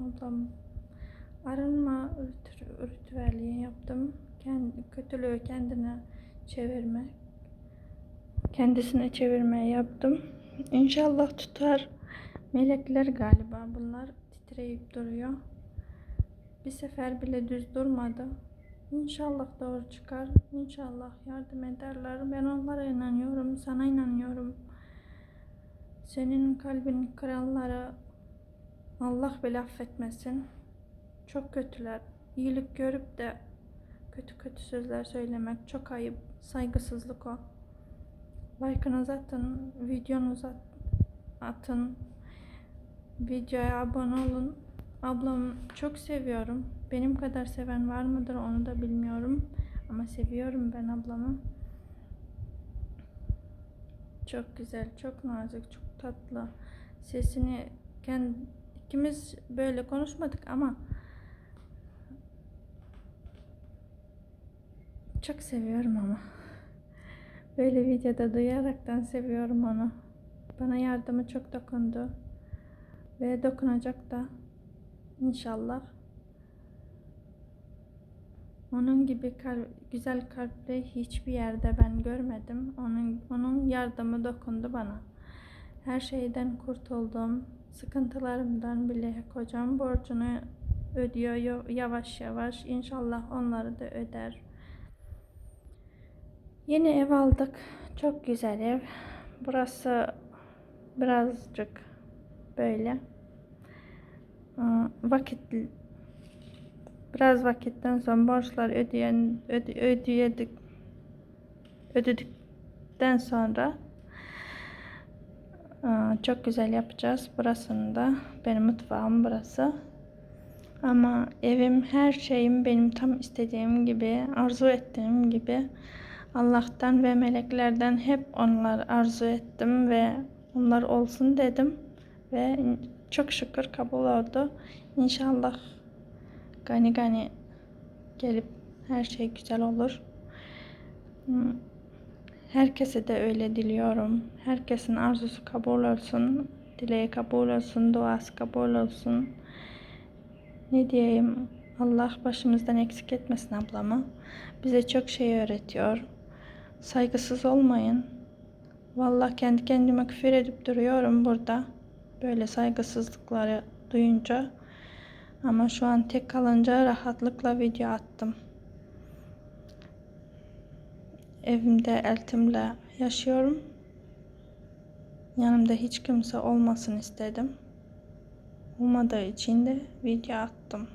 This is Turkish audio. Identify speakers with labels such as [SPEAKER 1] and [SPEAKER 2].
[SPEAKER 1] ablam arınma rit- ritüeli yaptım. Kendi, kötülüğü kendine çevirme. Kendisine çevirme yaptım. İnşallah tutar. Melekler galiba bunlar titreyip duruyor. Bir sefer bile düz durmadı. İnşallah doğru çıkar. İnşallah yardım ederler. Ben onlara inanıyorum. Sana inanıyorum. Senin kalbin kralları Allah bile affetmesin. Çok kötüler. İyilik görüp de kötü kötü sözler söylemek çok ayıp. Saygısızlık o. Like'ınızı atın. Videonuzu at- atın. Videoya abone olun. Ablam çok seviyorum. Benim kadar seven var mıdır onu da bilmiyorum. Ama seviyorum ben ablamı. Çok güzel, çok nazik, çok tatlı. Sesini kendi ikimiz böyle konuşmadık ama çok seviyorum ama. Böyle videoda duyaraktan seviyorum onu. Bana yardımı çok dokundu. Ve dokunacak da inşallah. Onun gibi kal- güzel kalpli hiçbir yerde ben görmedim. Onun onun yardımı dokundu bana. Her şeyden kurtuldum. Sıkıntılarımdan bile kocam borcunu ödüyor yo- yavaş yavaş. İnşallah onları da öder. Yeni ev aldık. Çok güzel ev. Burası birazcık böyle Aa, vakit biraz vakitten sonra borçlar ödeyen öde, ödeyedik ödedikten sonra çok güzel yapacağız. Burasını da benim mutfağım burası. Ama evim her şeyim benim tam istediğim gibi arzu ettiğim gibi. Allah'tan ve meleklerden hep onlar arzu ettim ve onlar olsun dedim. Ve çok şükür kabul oldu. İnşallah gani gani gelip her şey güzel olur. Herkese de öyle diliyorum. Herkesin arzusu kabul olsun. Dileği kabul olsun. Duası kabul olsun. Ne diyeyim? Allah başımızdan eksik etmesin ablamı. Bize çok şey öğretiyor. Saygısız olmayın. Vallahi kendi kendime küfür edip duruyorum burada. Böyle saygısızlıkları duyunca. Ama şu an tek kalınca rahatlıkla video attım. Evimde eltimle yaşıyorum. Yanımda hiç kimse olmasın istedim. Olmadığı için de video attım.